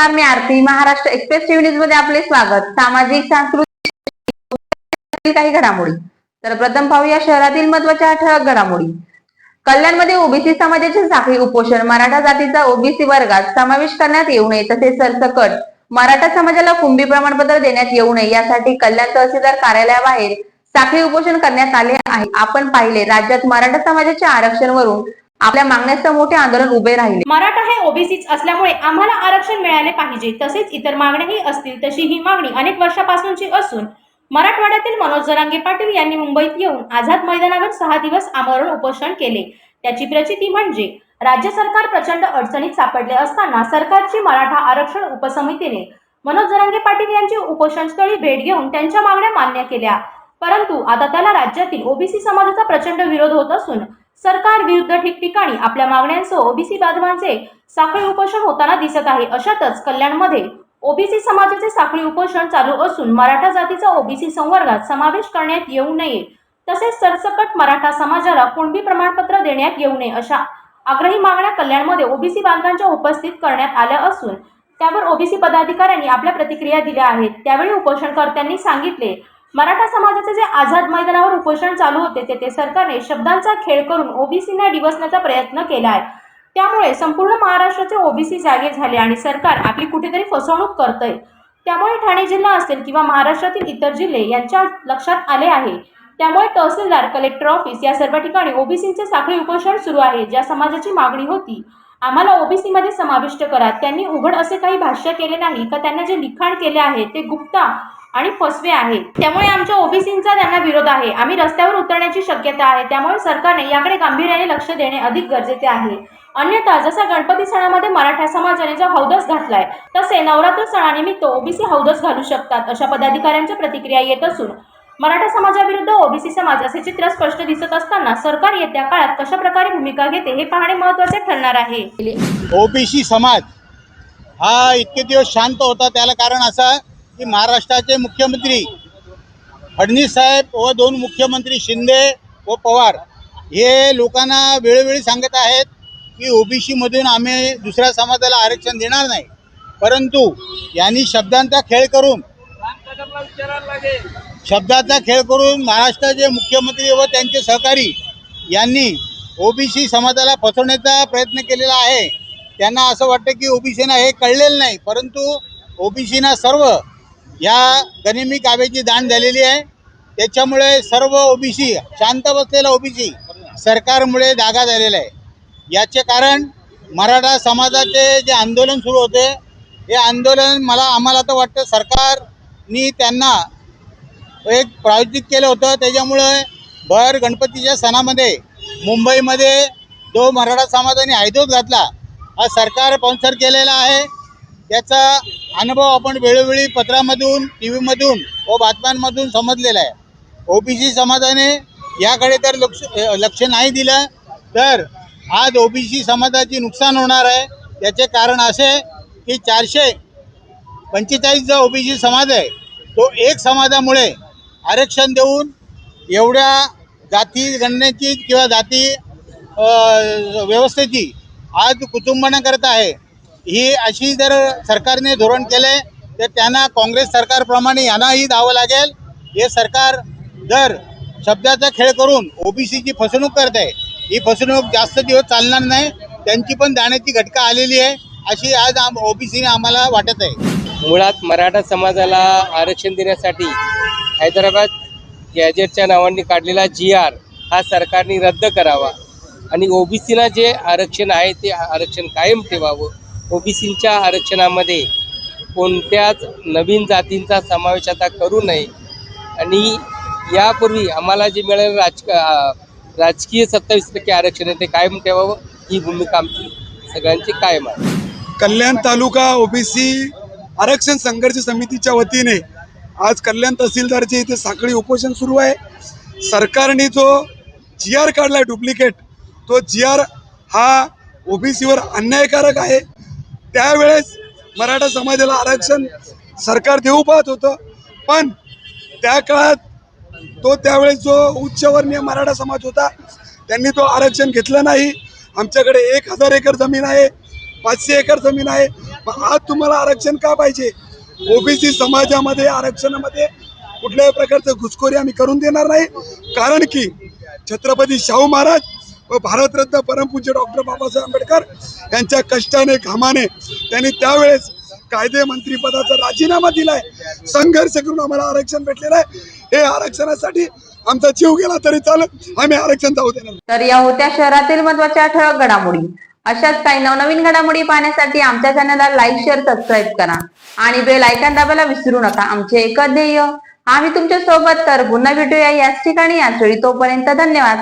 नमस्कार मी Aarti. Maharashtra express TV न्यूजमध्ये आपले स्वागत. सामाजिक सांस्कृतिक काही घडामोडी. तर प्रथम पाहूया शहरातील महत्त्वाच्या ठळक घडामोडी. कल्याणमध्ये ओबीसी समाजाचे साखळी उपोषण मराठा जातीचा ओबीसी वर्गात समावेश करण्यात येऊ नये तसेच सरसकट मराठा समाजाला कुंभी प्रमाणपत्र देण्यात येऊ नये यासाठी कल्याण तहसीलदार कार्यालयाबाहेर साखळी उपोषण करण्यात आले आहे. आपण पाहिले राज्यात मराठा समाजाच्या आरक्षण वरून आपल्या मागण्याचं मोठे आंदोलन उभे राहिले. मराठा हे ओबीसीच असल्यामुळे आम्हाला आरक्षण मिळाले पाहिजे. तसेच इतर मागण्याही असतील तशी ही मागणी अनेक वर्षापासूनची असून मराठवाड्यातील मनोज जरांगे पाटील यांनी मुंबईत येऊन आझाद मैदानावर सहा दिवस आमरण उपोषण केले. त्याची प्रचिती म्हणजे राज्य सरकार प्रचंड अडचणीत सापडले असताना सरकारची मराठा आरक्षण उपसमितीने मनोज जरांगे पाटील यांची उपोषणस्थळी भेट घेऊन त्यांच्या मागण्या मान्य केल्या. परंतु आता त्याला राज्यातील ओबीसी समाजाचा प्रचंड विरोध होत असून सरकार विरुद्ध ठिकठिकाणी आपल्या मागण्यांसह ओबीसी बांधवांचे साखळी उपोषण होताना दिसत आहे. अशातच कल्याणमध्ये ओबीसी समाजाचे साखळी उपोषण चालू असून मराठा जातीचा ओबीसी संवर्गात समावेश करण्यात येऊ नये. तसेच सरसकट मराठा समाजाला कुणबी प्रमाणपत्र देण्यात येऊ नये अशा आग्रही मागण्या कल्याणमध्ये ओबीसी बांधवांच्या उपस्थित करण्यात आल्या असून त्यावर ओबीसी पदाधिकाऱ्यांनी आपल्या प्रतिक्रिया दिल्या आहेत. त्यावेळी उपोषणकर्त्यांनी सांगितले मराठा समाजाचे जे आझाद मैदानावर उपोषण चालू होते तेथे सरकारने शब्दांचा खेळ करून ओबीसींना डिवसण्याचा प्रयत्न केला आहे. त्यामुळे संपूर्ण महाराष्ट्राचे ओबीसी जागे झाले आणि सरकार आपली कुठेतरी फसवणूक करतंय. त्यामुळे ठाणे जिल्हा असेल किंवा महाराष्ट्रातील इतर जिल्हे यांच्या लक्षात आले आहे. त्यामुळे तहसीलदार कलेक्टर ऑफिस या सर्व ठिकाणी ओबीसींचे साखळी उपोषण सुरू आहे ज्या समाजाची मागणी होती. आम्हाला ओबीसी मध्ये समाविष्ट करा. त्यांनी उघड असे काही भाष्य केले नाही का त्यांना जे लिखाण केले आहे ते गुप्ता आणि फसवे आहे. त्यामुळे आमच्या ओबीसींचा त्यांना विरोध आहे. आम्ही रस्त्यावर उतरण्याची शक्यता आहे. त्यामुळे सरकारने याकडे गांभीर्याने लक्ष देणे अधिक गरजेचे आहे. अन्यथा जसा गणपती सणामध्ये मराठा समाजाने जो हौदस घातलाय तसे नवरात्र सणानिमित्त ओबीसी हौदस घालू शकतात अशा पदाधिकाऱ्यांच्या प्रतिक्रिया येत असून. मराठा समाजाविरुद्ध ओबीसी समाज असे चित्र स्पष्ट दिसत असताना सरकार येत्या काळात कशा प्रकारे भूमिका घेते हे पाहणे महत्त्वाचे ठरणार आहे. ओबीसी समाज हा इतके दिवस शांत होता त्याला कारण असं की महाराष्ट्राचे मुख्यमंत्री फडणवीस साहेब व दोन मुख्यमंत्री शिंदे व पवार हे लोकांना वेळोवेळी सांगत आहेत की ओबीसीमधून आम्ही दुसऱ्या समाजाला आरक्षण देणार नाही. परंतु यांनी शब्दांचा खेळ करून शब्दाचा खेळ करून महाराष्ट्राचे मुख्यमंत्री व त्यांचे सहकारी यांनी ओबीसी समाजाला फसवण्याचा प्रयत्न केलेला आहे. त्यांना असं वाटतं की ओबीसीना हे कळलेलं नाही. परंतु ओबीसीना सर्व या गनिमी काव्याची दान झालेली आहे. त्याच्यामुळे सर्व ओबीसी शांत बसलेला ओबीसी सरकारमुळे जागा झालेला आहे. याचे कारण मराठा समाजाचे जे आंदोलन सुरू होते हे आंदोलन मला आम्हाला तर वाटतं सरकारनी त्यांना एक प्रायोजित केलं होतं. त्याच्यामुळे भर गणपतीच्या सणामध्ये मुंबईमध्ये जो मराठा समाजाने हायदोस घातला हा सरकार स्पॉन्सर केलेला आहे. त्याचा अनुभव आपण वेळोवेळी पत्रामधून टी व्हीमधून व बातम्यांमधून समजलेला आहे. ओबीसी समाजाने याकडे तर लक्ष लक्ष नाही दिलं तर आज ओबीसी समाजाची नुकसान होणार आहे. त्याचे कारण असे की चारशे पंचेचाळीस जो ओबीसी समाज आहे तो एक समाजामुळे आरक्षण देऊन एवढ्या जाती गणनेची किंवा जाती व्यवस्थेची आज कुटुंबना करत आहे. ही अशी जर सरकारने धोरण केले तर त्यांना काँग्रेस सरकारप्रमाणे यांनाही द्यावं लागेल. हे सरकार जर शब्दाचा खेळ करून ओबीसीची फसवणूक करत आहे ही फसवणूक जास्त दिवस चालणार नाही. त्यांची पण जाण्याची घटका आलेली आहे अशी आज आम ओबीसीने आम्हाला वाटत आहे. मुळात मराठा समाजाला आरक्षण देण्यासाठी हैदराबाद गॅजेटच्या नावाने काढलेला जी आर हा सरकारने रद्द करावा. आणि ओबीसीला जे आरक्षण आहे ते आरक्षण कायम ठेवावं. ओबीसींच्या आरक्षणामध्ये कोणत्याच नवीन जातींचा समावेश आता करू नये. आणि यापूर्वी आम्हाला जे मिळालेलं राजक राजकीय सत्तावीस टक्के आरक्षण आहे ते कायम ठेवावं ही भूमिका आमची सगळ्यांची कायम आहे. कल्याण तालुका ओबीसी आरक्षण संघर्ष समितीच्या वतीने आज कल्याण तहसीलदारचे इथे साखळी उपोषण सुरू आहे. सरकारने जो जी आर काढला डुप्लिकेट तो जी आर हा ओबीसीवर अन्यायकारक आहे. त्यावेळेस मराठा समाजाला आरक्षण सरकार देऊ पाहत होतं. पण त्या काळात तो त्यावेळेस जो उच्चवर्णीय मराठा समाज होता त्यांनी तो आरक्षण घेतलं नाही. आमच्याकडे एक हजार एकर जमीन आहे पाचशे एकर जमीन आहे. मग आज तुम्हाला आरक्षण का पाहिजे? ओबीसी समाजामध्ये आरक्षणामध्ये कुठल्याही प्रकारचं घुसखोरी आम्ही करून देणार नाही. कारण की छत्रपती शाहू महाराज व भारतरत्न परमपूज्य डॉक्टर बाबासाहेब आंबेडकर यांच्या कष्टाने घामाने त्यांनी त्यावेळेस कायदे मंत्रीपदाचा राजीनामा दिलाय. संघर्ष करून आम्हाला आरक्षण भेटलेलं आहे. हे आरक्षणासाठी आमचा जीव गेला तरी चालत आम्ही आरक्षण जाऊ देणार तर या होत्या शहरातील महत्त्वाच्या ठळक घडामोडी. अशाच काही नवनवीन घडामोडी पाहण्यासाठी आमच्या चॅनलला लाईक शेअर सबस्क्राईब करा. आणि बेल आयकॉन दाबायला विसरू नका. आमचे एकच ध्येय आम्ही तुमच्यासोबत तर पुन्हा भेटूया याच ठिकाणी याच वेळी तोपर्यंत धन्यवाद.